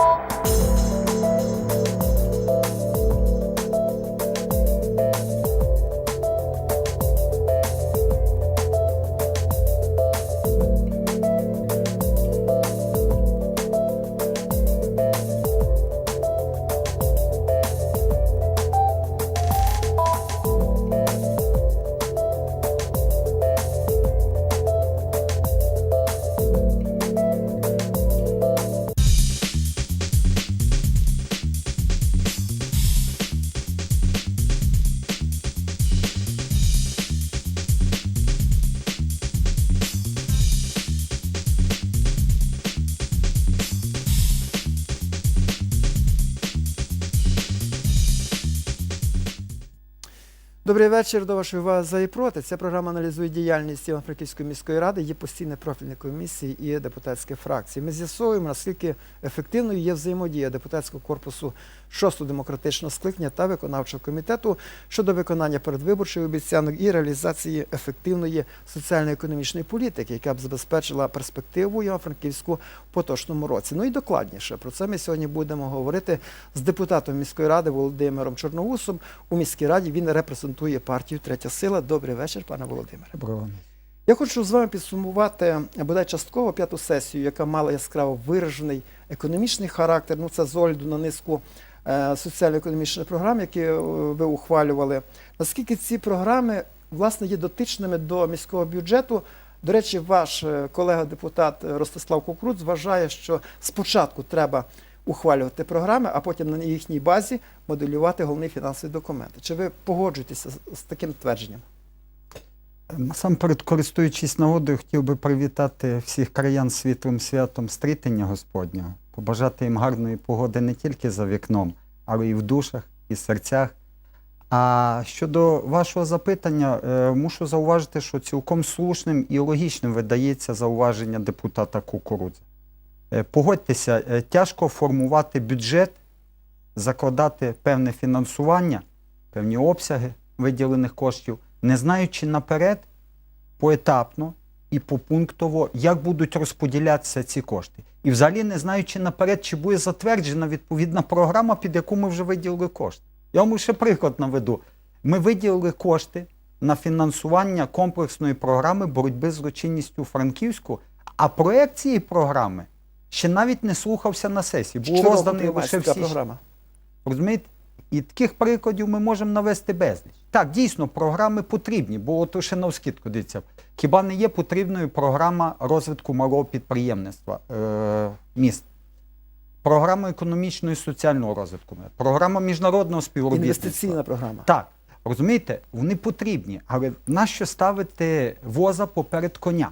Bye. Добрий вечір до вашої уваги за і проти. Ця програма аналізує діяльність Івано-Франківської міської ради, є постійне профільні комісії і депутатські фракції. Ми з'ясовуємо, наскільки ефективною є взаємодія депутатського корпусу 6-го демократичного скликання та виконавчого комітету щодо виконання передвиборчих обіцянок і реалізації ефективної соціально-економічної політики, яка б забезпечила перспективу Івано-Франківську в поточному році. Ну і докладніше про це ми сьогодні будемо говорити з депутатом міської ради Володимиром Чорноусом. У міській раді він репрезентує партію Третя сила. Добрий вечір, пане Володимире. Доброго. Я хочу з вами підсумувати бодай частково п'яту сесію, яка мала яскраво виражений економічний характер. Ну це з огляду на низку е, соціально-економічних програм, які е, ви ухвалювали. Наскільки ці програми власне є дотичними до міського бюджету? До речі, ваш е, колега-депутат Ростислав Кукруц вважає, що спочатку треба ухвалювати програми, а потім на їхній базі моделювати головні фінансові документи. Чи ви погоджуєтеся з, таким твердженням? Насамперед, користуючись нагодою, хотів би привітати всіх краян світлим святом стрітення Господнього, побажати їм гарної погоди не тільки за вікном, але і в душах, і серцях. А щодо вашого запитання, е, мушу зауважити, що цілком слушним і логічним видається зауваження депутата Кукурудзи. Е, Погодьтеся, е, тяжко формувати бюджет, закладати певне фінансування, певні обсяги виділених коштів, не знаючи наперед, поетапно і попунктово, як будуть розподілятися ці кошти. І взагалі не знаючи наперед, чи буде затверджена відповідна програма, під яку ми вже виділили кошти. Я вам ще приклад наведу. Ми виділили кошти на фінансування комплексної програми боротьби з злочинністю Франківську, а проект цієї програми ще навіть не слухався на сесії. Був Щороку розданий приймається лише всі програма. Розумієте? І таких прикладів ми можемо навести безліч. Так, дійсно, програми потрібні, бо от ще навскидку дивіться, хіба не є потрібною програма розвитку малого підприємництва е, міст? Програма економічного і соціального розвитку, програма міжнародного співробітництва. Інвестиційна програма. Так, розумієте, вони потрібні, але нащо ставити воза поперед коня?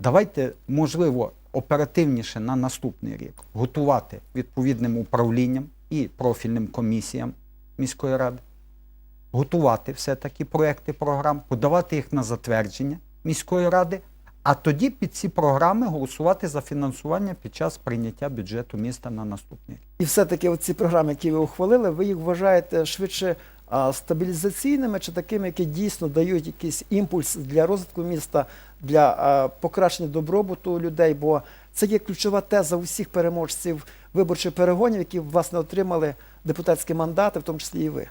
Давайте, можливо, оперативніше на наступний рік готувати відповідним управлінням і профільним комісіям міської ради, готувати все-таки проекти програм, подавати їх на затвердження міської ради, а тоді під ці програми голосувати за фінансування під час прийняття бюджету міста на наступний рік. І все-таки оці програми, які ви ухвалили, ви їх вважаєте швидше стабілізаційними чи такими, які дійсно дають якийсь імпульс для розвитку міста, для покращення добробуту людей, бо це є ключова теза усіх переможців виборчих перегонів, які власне отримали депутатські мандати, в тому числі і ви.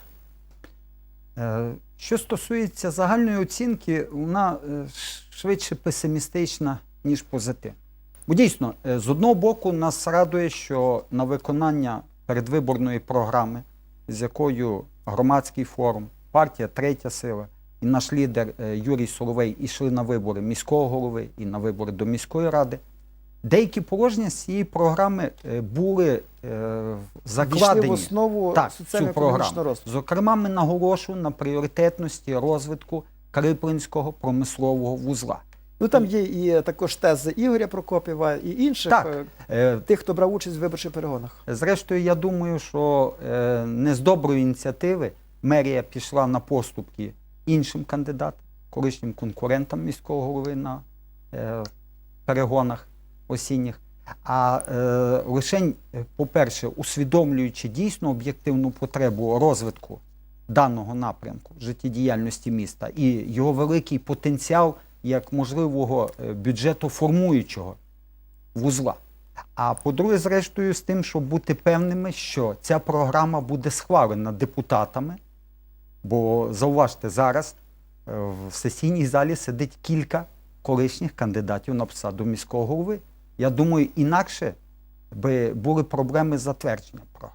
Е, Що стосується загальної оцінки, вона е, швидше песимістична, ніж позитивна. Дійсно, е, з одного боку, нас радує, що на виконання передвиборної програми, з якою громадський форум, партія Третя сила і наш лідер е, Юрій Соловей йшли на вибори міського голови і на вибори до міської ради. Деякі положення з цієї програми е, були е, закладені в основу так, цю програму. Зокрема, ми наголошуємо на пріоритетності розвитку Криплинського промислового вузла. Ну там є і також тези Ігоря Прокопєва і інших Так. е, Е, тих, хто брав участь в виборчих перегонах. Зрештою, я думаю, що е, не з доброї ініціативи мерія пішла на поступки іншим кандидатам, колишнім конкурентам міського голови на е, перегонах осінніх. А е, лише, по-перше, усвідомлюючи дійсно об'єктивну потребу розвитку даного напрямку життєдіяльності міста і його великий потенціал як можливого е, бюджету формуючого вузла. А по-друге, зрештою, з тим, щоб бути певними, що ця програма буде схвалена депутатами. Бо зауважте, зараз е, в сесійній залі сидить кілька колишніх кандидатів на посаду міського голови. Я думаю, інакше би були проблеми з затвердженням програми.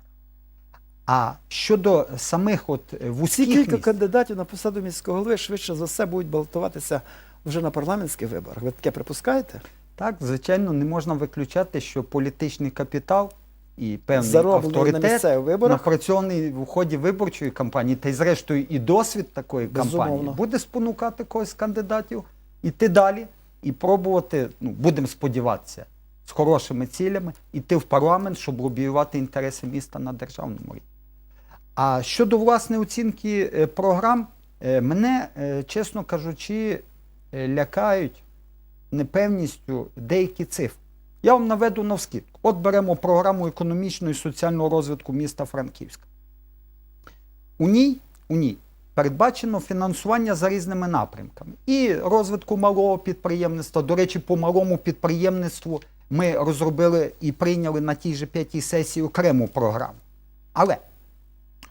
А щодо самих от е, вузьких кілька міст, кандидатів на посаду міського голови швидше за все будуть балотуватися вже на парламентських виборах. Ви таке припускаєте? так, звичайно, не можна виключати, що політичний капітал і певний Зароблений авторитет виборах. напрацьований в ході виборчої кампанії, та й зрештою і досвід такої Безумовно. кампанії буде спонукати когось з кандидатів іти далі і пробувати, ну будемо сподіватися, з хорошими цілями іти в парламент, щоб лобіювати інтереси міста на державному рівні. А щодо власне оцінки е, програм, е, мене, е, чесно кажучи, лякають непевністю деякі цифри. Я вам наведу навскидку. От беремо програму економічного і соціального розвитку міста Франківська. У ній, у ній передбачено фінансування за різними напрямками. І розвитку малого підприємництва. До речі, по малому підприємництву ми розробили і прийняли на тій же п'ятій сесії окрему програму. Але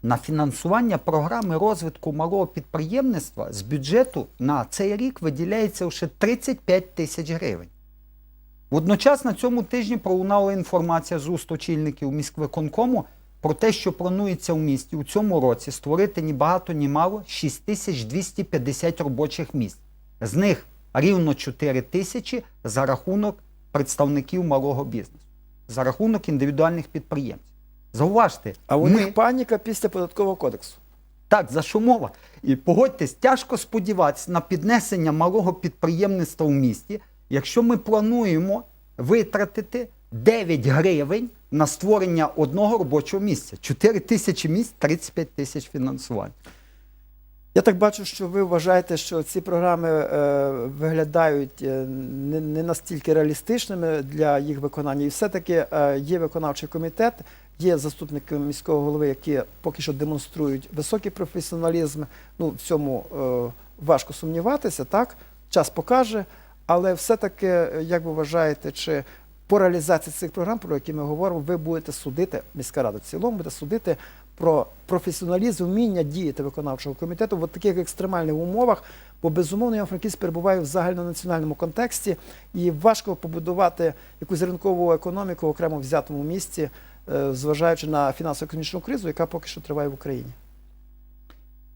на фінансування програми розвитку малого підприємництва з бюджету на цей рік виділяється лише 35 тисяч гривень. Водночас на цьому тижні пролунала інформація з уст очільників міськвиконкому про те, що планується в місті у цьому році створити ні багато, ні мало 6250 робочих місць. З них рівно 4 тисячі за рахунок представників малого бізнесу, за рахунок індивідуальних підприємців. Зауважте, А у ми... них паніка після податкового кодексу. Так, за що мова? І погодьтесь, тяжко сподіватися на піднесення малого підприємництва в місті, якщо ми плануємо витратити 9 гривень на створення одного робочого місця. 4 тисячі місць, 35 тисяч фінансувань. Я так бачу, що ви вважаєте, що ці програми е, виглядають е, не, не настільки реалістичними для їх виконання. І все-таки е, є виконавчий комітет, є заступники міського голови, які поки що демонструють високий професіоналізм. Ну, в цьому е, важко сумніватися, так? Час покаже. Але все-таки, як ви вважаєте, чи по реалізації цих програм, про які ми говоримо, ви будете судити, міська рада в цілому буде судити про професіоналізм, вміння діяти виконавчого комітету в таких екстремальних умовах, бо безумовно Іван-Франківськ перебуває в загальнонаціональному контексті і важко побудувати якусь ринкову економіку в окремо взятому місці, зважаючи на фінансово-економічну кризу, яка поки що триває в Україні.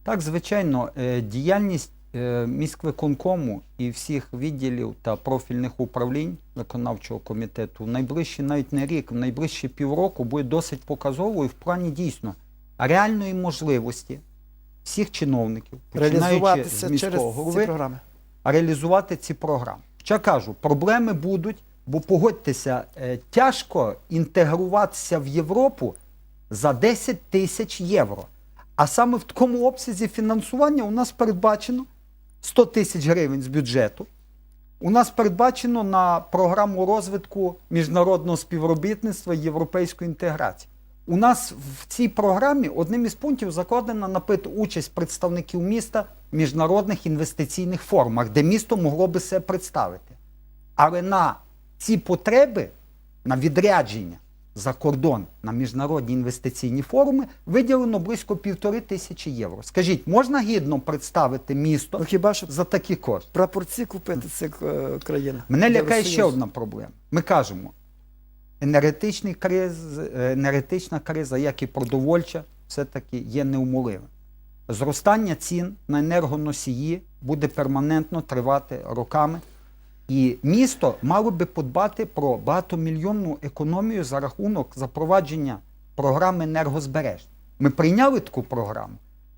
Так, звичайно, е, діяльність е, міськвиконкому і всіх відділів та профільних управлінь виконавчого комітету в найближчий навіть не рік, в найближчі півроку буде досить показовою в плані дійсно реальної можливості всіх чиновників, починаючи з міського ці голови, програми. реалізувати ці програми. Хоча кажу, проблеми будуть, бо погодьтеся, е, тяжко інтегруватися в Європу за 10 тисяч євро. А саме в такому обсязі фінансування у нас передбачено 100 тисяч гривень з бюджету. У нас передбачено на програму розвитку міжнародного співробітництва і європейської інтеграції. У нас в цій програмі одним із пунктів закладено напит участь представників міста в міжнародних інвестиційних форумах, де місто могло би себе представити. Але на ці потреби, на відрядження за кордон на міжнародні інвестиційні форуми виділено близько півтори тисячі євро. Скажіть, можна гідно представити місто Ну хіба що за такі кошти? прапорці купити цих е, країн? Мене лякає ще одна проблема. Ми кажемо, енергетичний криз, е, енергетична криза, як і продовольча, все-таки є неумоливим. Зростання цін на енергоносії буде перманентно тривати роками. І місто мало би подбати про багатомільйонну економію за рахунок запровадження програми енергозбереження. Ми прийняли таку програму.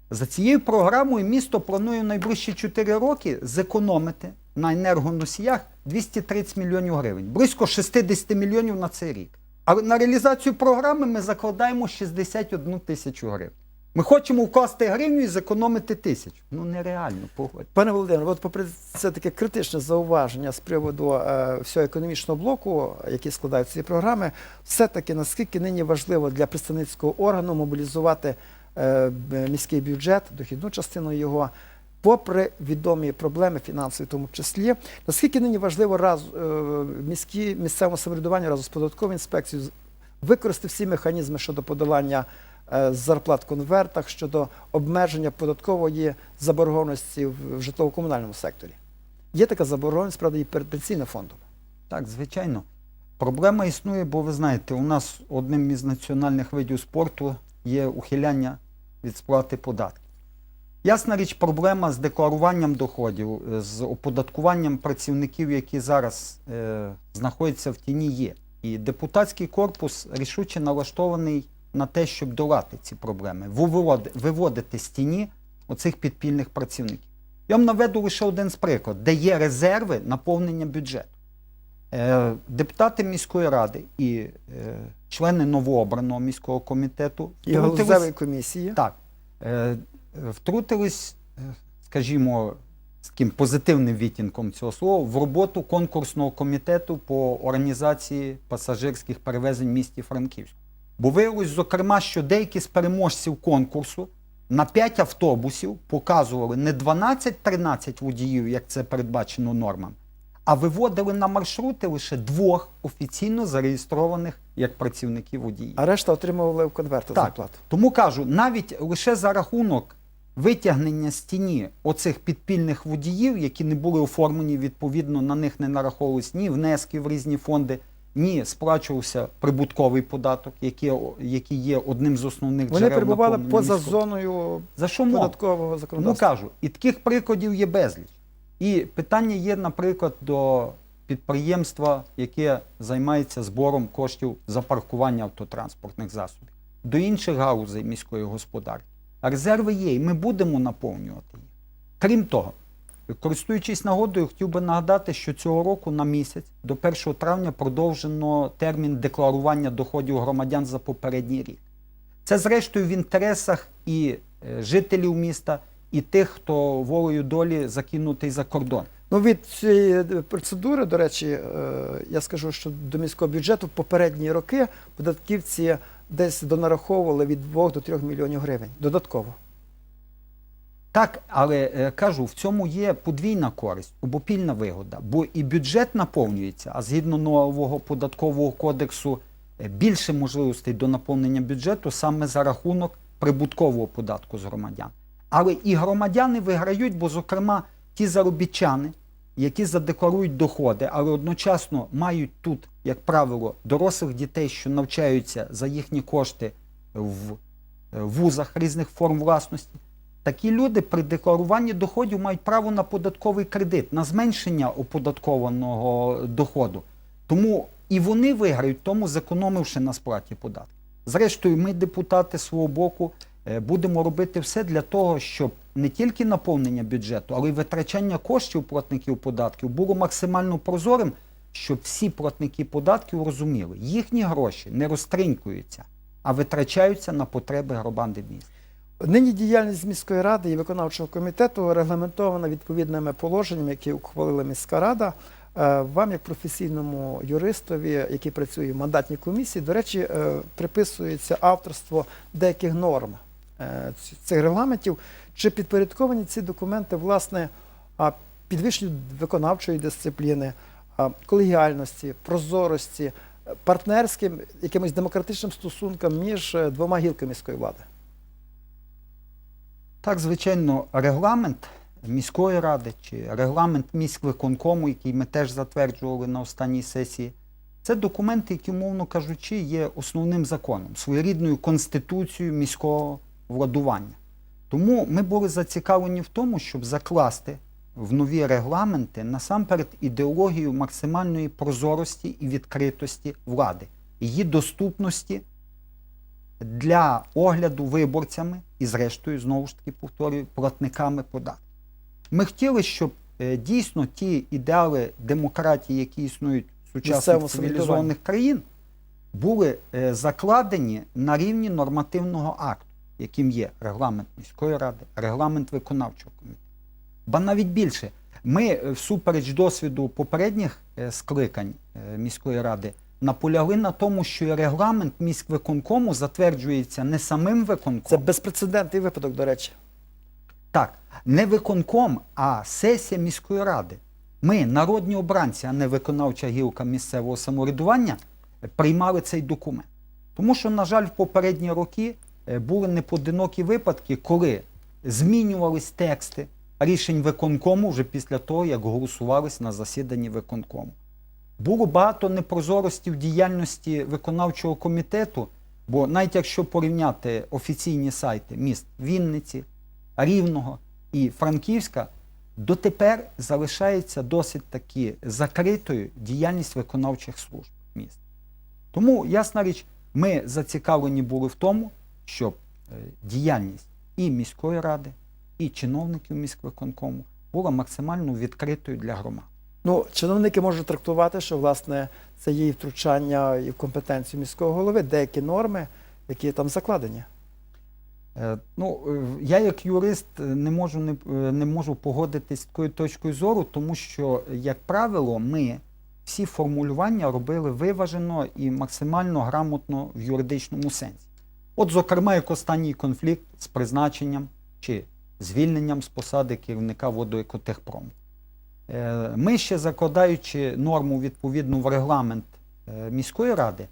За цією програмою місто планує найближчі 4 роки зекономити на енергоносіях 230 мільйонів гривень, близько 60 мільйонів на цей рік. А на реалізацію програми ми закладаємо 61 тисячу гривень. Ми хочемо вкласти гривню і зекономити тисячу. Ну нереально, погодь. Пане Володимире, от попри це таке критичне зауваження з приводу е, всього економічного блоку, який складають ці програми, все-таки наскільки нині важливо для представницького органу мобілізувати е, міський бюджет, дохідну частину його, попри відомі проблеми фінансові, в тому числі, наскільки нині важливо раз е, міські місцевому самоврядуванню разом з податковою інспекцією використати всі механізми щодо подолання зарплат в конвертах, щодо обмеження податкової заборгованості в в житлово-комунальному секторі. Є така заборгованість, правда, і перед пенсійним фондом. Так, звичайно. Проблема існує, бо ви знаєте, у нас одним із національних видів спорту є ухиляння від сплати податків. Ясна річ, проблема з декларуванням доходів, е, з оподаткуванням працівників, які зараз е, знаходяться в тіні, є. І депутатський корпус рішуче налаштований на те, щоб долати ці проблеми, виводити з тіні оцих підпільних працівників. Я вам наведу лише один з прикладів, де є резерви наповнення бюджету. Е, Депутати міської ради і е, члени новообраного міського комітету І втрутились- комісії. так, е, втрутились, скажімо, з таким позитивним відтінком цього слова, в роботу конкурсного комітету по організації пасажирських перевезень в місті Франківську. Бо виявилось, зокрема, що деякі з переможців конкурсу на 5 автобусів показували не 12-13 водіїв, як це передбачено нормами, а виводили на маршрути лише двох офіційно зареєстрованих як працівників водіїв. А решта отримували в конвертах Так. зарплату. Тому кажу, навіть лише за рахунок витягнення з тіні оцих підпільних водіїв, які не були оформлені, відповідно, на них не нараховувались ні внески в різні фонди, ні сплачувався прибутковий податок, який, який є одним з основних Вони джерел перебували поза міського. зоною За що податкового Тому законодавства. кажу, і таких прикладів є безліч. І питання є, наприклад, до підприємства, яке займається збором коштів за паркування автотранспортних засобів, до інших галузей міської господарки. Резерви є, і ми будемо наповнювати їх. Крім того, користуючись нагодою, хотів би нагадати, що цього року на місяць до 1 травня продовжено термін декларування доходів громадян за попередній рік. Це, зрештою, в інтересах і е, жителів міста, і тих, хто волею долі закинутий за кордон. Ну, від цієї е, процедури, до речі, е, я скажу, що до міського бюджету в попередні роки податківці десь донараховували від 2 до 3 мільйонів гривень додатково. Так, але е, кажу, в цьому є подвійна користь, обопільна вигода, бо і бюджет наповнюється, а згідно нового податкового кодексу е, більше можливостей до наповнення бюджету саме за рахунок прибуткового податку з громадян. Але і громадяни виграють, бо, зокрема, ті заробітчани, які задекларують доходи, але одночасно мають тут, як правило, дорослих дітей, що навчаються за їхні кошти в е, вузах різних форм власності. Такі люди при декларуванні доходів мають право на податковий кредит, на зменшення оподаткованого доходу. Тому і вони виграють, тому зекономивши на сплаті податків. Зрештою, ми, депутати свого боку, е, будемо робити все для того, щоб не тільки наповнення бюджету, але й витрачання коштів платників податків було максимально прозорим, щоб всі платники податків розуміли, їхні гроші не розтринькуються, а витрачаються на потреби громади міста. Нині діяльність міської ради і виконавчого комітету регламентована відповідними положеннями, які ухвалила міська рада. Е, Вам, як професійному юристові, який працює в мандатній комісії, до речі, е, приписується авторство деяких норм е, цих регламентів. Чи підпорядковані ці документи, власне, підвищенню виконавчої дисципліни, колегіальності, прозорості, партнерським якимось демократичним стосункам між двома гілками міської влади? Так, звичайно, регламент міської ради чи регламент міськвиконкому, який ми теж затверджували на останній сесії, це документи, які, умовно кажучи, є основним законом, своєрідною конституцією міського владування. Тому ми були зацікавлені в тому, щоб закласти в нові регламенти насамперед ідеологію максимальної прозорості і відкритості влади, її доступності для огляду виборцями і, зрештою, знову ж таки повторюю, платниками податків. Ми хотіли, щоб е, дійсно ті ідеали демократії, які існують в сучасних цивілізованих країн, були е, закладені на рівні нормативного акту, яким є регламент міської ради, регламент виконавчого комітету. Ба навіть більше, ми е, всупереч досвіду попередніх скликань міської ради наполягли на тому, що регламент міськвиконкому затверджується не самим виконкомом, Це безпрецедентний випадок, до речі. Так, не виконком, а сесія міської ради. Ми, народні обранці, а не виконавча гілка місцевого самоврядування, приймали цей документ. Тому що, на жаль, в попередні роки е, були непоодинокі випадки, коли змінювались тексти рішень виконкому вже після того, як голосувались на засіданні виконкому. Було багато непрозорості в діяльності виконавчого комітету, бо навіть якщо порівняти офіційні сайти міст Вінниці, Рівного і Франківська, дотепер залишається досить таки закритою діяльність виконавчих служб міст. Тому, ясна річ, ми зацікавлені були в тому, щоб е, діяльність і міської ради, і чиновників міськвиконкому була максимально відкритою для громад. Ну, чиновники можуть трактувати, що власне це є і втручання і в компетенцію міського голови, деякі норми, які там закладені. Е, Ну, е, я як юрист е, не можу не, не можу погодитись з такою точкою зору, тому що, як правило, ми всі формулювання робили виважено і максимально грамотно в юридичному сенсі. От, зокрема, як останній конфлікт з призначенням чи звільненням з посади керівника водоекотехпрому. Е, Ми ще закладаючи норму відповідну в регламент е, міської ради,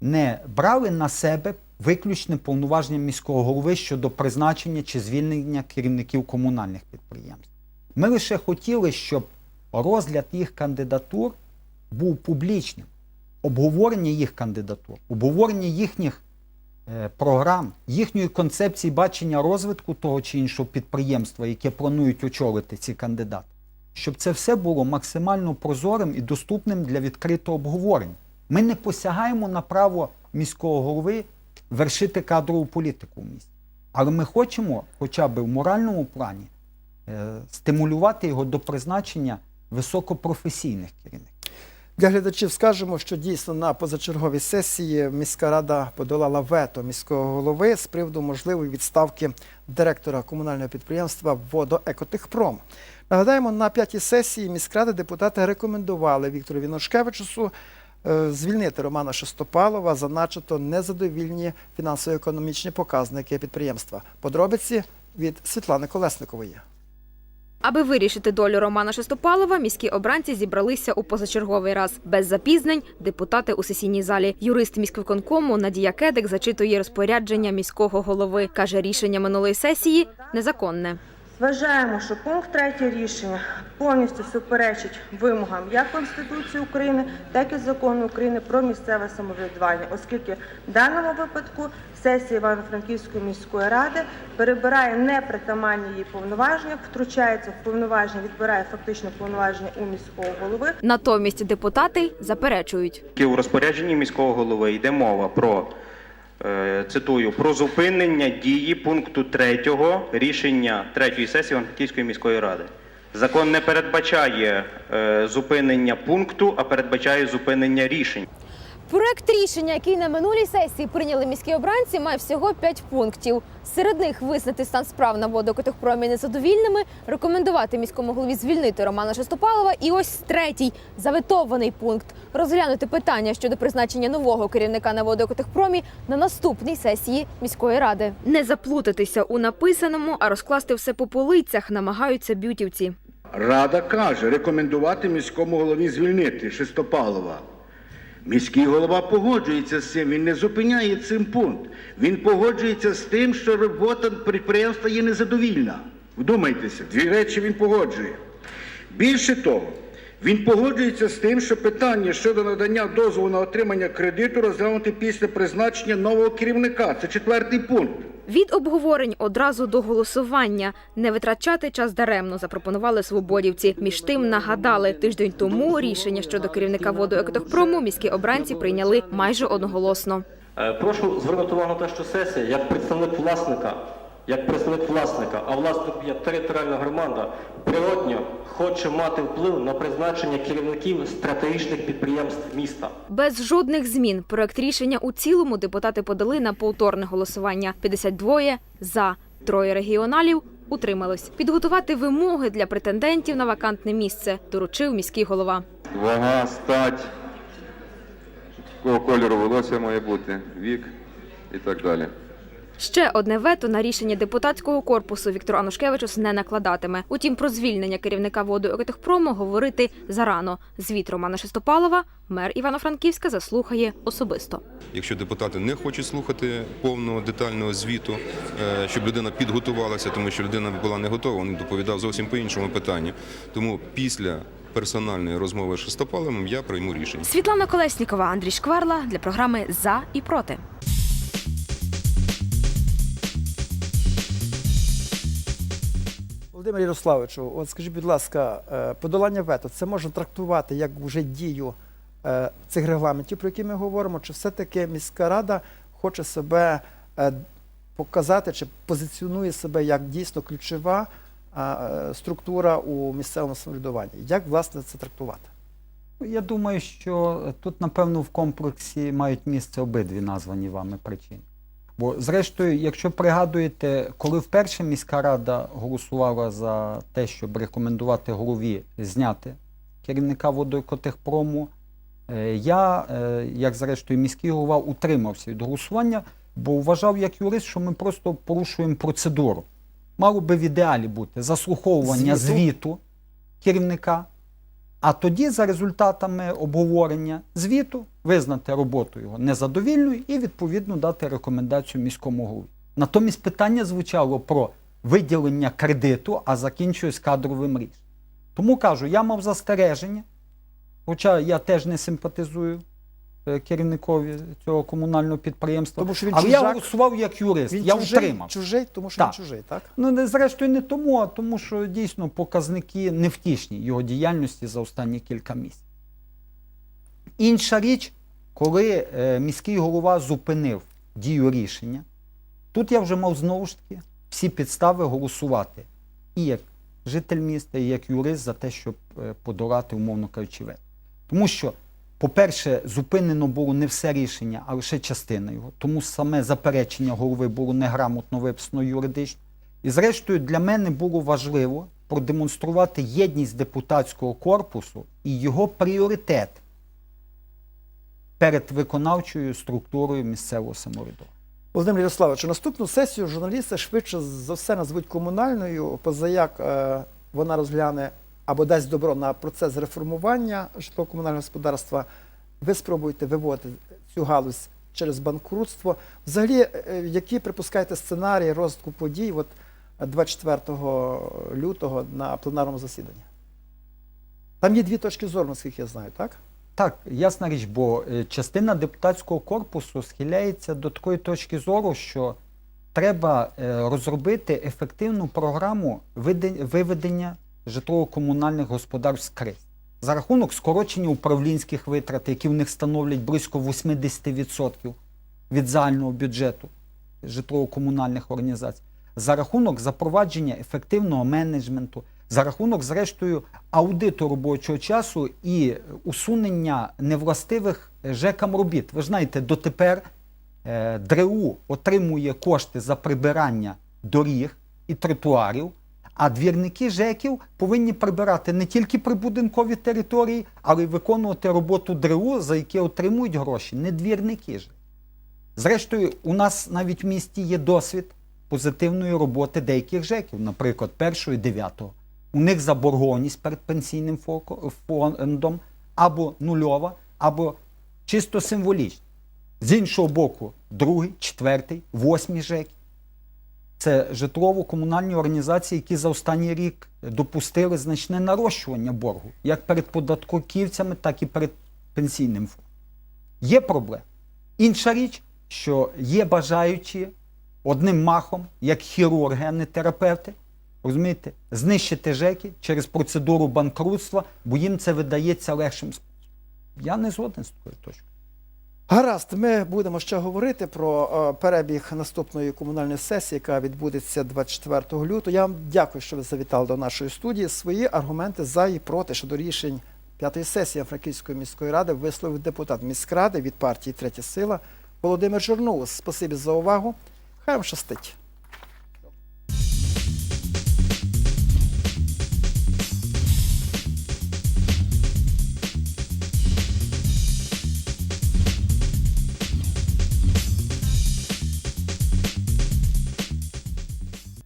не брали на себе виключне повноваження міського голови щодо призначення чи звільнення керівників комунальних підприємств. Ми лише хотіли, щоб розгляд їх кандидатур був публічним, обговорення їх кандидатур, обговорення їхніх е, програм, їхньої концепції бачення розвитку того чи іншого підприємства, яке планують очолити ці кандидати, щоб це все було максимально прозорим і доступним для відкритого обговорення. Ми не посягаємо на право міського голови вершити кадрову політику в місті. Але ми хочемо, хоча б в моральному плані, е, стимулювати його до призначення високопрофесійних керівників. Для глядачів скажемо, що дійсно на позачерговій сесії міська рада подолала вето міського голови з приводу можливої відставки директора комунального підприємства «Водоекотехпром». Нагадаємо, на п'ятій сесії міськради депутати рекомендували Віктору Віношкевичусу е, звільнити Романа Шестопалова за начебто незадовільні фінансово-економічні показники підприємства. Подробиці від Світлани Колесникової. Аби вирішити долю Романа Шестопалова, міські обранці зібралися у позачерговий раз. Без запізнень депутати у сесійній залі. Юрист міськвиконкому Надія Кедик зачитує розпорядження міського голови. Каже, рішення минулої сесії незаконне. Вважаємо, що пункт 3 рішення повністю суперечить вимогам як Конституції України, так і закону України про місцеве самоврядування, оскільки в даному випадку сесія Івано-Франківської міської ради перебирає непритаманні її повноваження, втручається в повноваження, відбирає фактично повноваження у міського голови. Натомість депутати заперечують. У розпорядженні міського голови йде мова про цитую про зупинення дії пункту 3 рішення 3 сесії Івано-Франківської міської ради. Закон не передбачає е, зупинення пункту, а передбачає зупинення рішень. Проект рішення, який на минулій сесії прийняли міські обранці, має всього 5 пунктів. Серед них визнати стан справ на водокотехпромі незадовільними, рекомендувати міському голові звільнити Романа Шестопалова. І ось третій заветований пункт розглянути питання щодо призначення нового керівника на водокотехпромі на наступній сесії міської ради. Не заплутатися у написаному, а розкласти все по полицях намагаються бютівці. Рада каже рекомендувати міському голові звільнити Шестопалова. Міський голова погоджується з цим, він не зупиняє цим пункт. Він погоджується з тим, що робота підприємства є незадовільна. Вдумайтеся, дві речі він погоджує. Більше того, він погоджується з тим, що питання щодо надання дозволу на отримання кредиту розглянути після призначення нового керівника. Це четвертий пункт. Від обговорень одразу до голосування. Не витрачати час даремно запропонували свободівці. Між тим нагадали, тиждень тому рішення щодо керівника водоекотехпрому міські обранці прийняли майже одноголосно. Е, Прошу звернути увагу на те, що сесія, як представник власника, як представник власника, а власник є територіальна громада, природньо хоче мати вплив на призначення керівників стратегічних підприємств міста. Без жодних змін проект рішення у цілому депутати подали на повторне голосування. 52 за, троє регіоналів утрималось. Підготувати вимоги для претендентів на вакантне місце доручив міський голова. Вага, стать, кольору волосся має бути, вік і так далі. Ще одне вето на рішення депутатського корпусу Віктор Анушкевичус не накладатиме. Утім, про звільнення керівника водоекотехпрому говорити зарано. Звіт Романа Шестопалова мер Івано-Франківська заслухає особисто. Якщо депутати не хочуть слухати повного детального звіту, е, щоб людина підготувалася, тому що людина була не готова, він доповідав зовсім по іншому питанню. Тому після персональної розмови з Шестопаловим я прийму рішення. Світлана Колеснікова, Андрій Шкварла для програми За і проти. Володимир Ярославовичу, от скажіть, будь ласка, е, подолання вето це можна трактувати як вже дію е, цих регламентів, про які ми говоримо, чи все-таки міська рада хоче себе е, показати, чи позиціонує себе як дійсно ключова структура у місцевому самоврядуванні? Як власне це трактувати? Я думаю, що тут, напевно, в комплексі мають місце обидві названі вами причини. Бо, зрештою, якщо пригадуєте, коли вперше міська рада голосувала за те, щоб рекомендувати голові зняти керівника водокотехпрому, е, я, е, як зрештою міський голова, утримався від голосування, бо вважав як юрист, що ми просто порушуємо процедуру. Мало би в ідеалі бути заслуховування Звіту. звіту керівника, а тоді, за результатами обговорення звіту, визнати роботу його незадовільною і відповідно дати рекомендацію міському голові. Натомість питання звучало про виділення кредиту, а закінчується кадровим рішенням. Тому кажу, я мав застереження, хоча я теж не симпатизую е, керівникові цього комунального підприємства. Тому що він але я голосував як юрист. Він я чужий, утримав. чужий, тому що Так. він чужий, так? Ну, не зрештою, не тому, а тому, що дійсно показники невтішні його діяльності за останні кілька місяців. Інша річ, коли е, міський голова зупинив дію рішення, тут я вже мав знову ж таки всі підстави голосувати і як житель міста, і як юрист за те, щоб е, подолати, умовно кажучи, вето. Тому що, по-перше, зупинено було не все рішення, а лише частина його. Тому саме заперечення голови було неграмотно виписано юридично. І зрештою, для мене було важливо продемонструвати єдність депутатського корпусу і його пріоритет перед виконавчою структурою місцевого самоврядування. Володимир Ярославович, наступну сесію журналісти швидше за все назвуть комунальною, позаяк е, вона розгляне або дасть добро на процес реформування житлово-комунального господарства. Ви спробуєте виводити цю галузь через банкрутство. Взагалі, е, які припускаєте сценарії розвитку подій от 24 лютого на пленарному засіданні? Там є дві точки зору, наскільки я знаю, так? Так, ясна річ, бо е, частина депутатського корпусу схиляється до такої точки зору, що треба е, розробити ефективну програму виведення житлово-комунальних господарств з криз. За рахунок скорочення управлінських витрат, які в них становлять близько 80% від загального бюджету житлово-комунальних організацій, за рахунок запровадження ефективного менеджменту, за рахунок, зрештою, аудиту робочого часу і усунення невластивих ЖЕКам робіт. Ви знаєте, дотепер е, ДРУ отримує кошти за прибирання доріг і тротуарів, а двірники ЖЕКів повинні прибирати не тільки прибудинкові території, але й виконувати роботу ДРУ, за яке отримують гроші, не двірники ж. Зрештою, у нас навіть в місті є досвід позитивної роботи деяких ЖЕКів, наприклад, першого і дев'ятого. У них заборгованість перед пенсійним фондом або нульова, або чисто символічна. З іншого боку, другий, четвертий, восьмий ЖЕК. Це житлово-комунальні організації, які за останній рік допустили значне нарощування боргу, як перед податківцями, так і перед пенсійним фондом. Є проблема. Інша річ, що є бажаючі одним махом, як хірурги, а не терапевти, розумієте, знищити ЖЕКи через процедуру банкрутства, бо їм це видається легшим. Я не згоден з такою точкою. Гаразд, ми будемо ще говорити про е, перебіг наступної комунальної сесії, яка відбудеться 24 лютого. Я вам дякую, що ви завітали до нашої студії. Свої аргументи за і проти щодо рішень п'ятої сесії Франківської міської ради висловив депутат міськради від партії Третя сила Володимир Журнов. Спасибі за увагу. Хай вам щастить.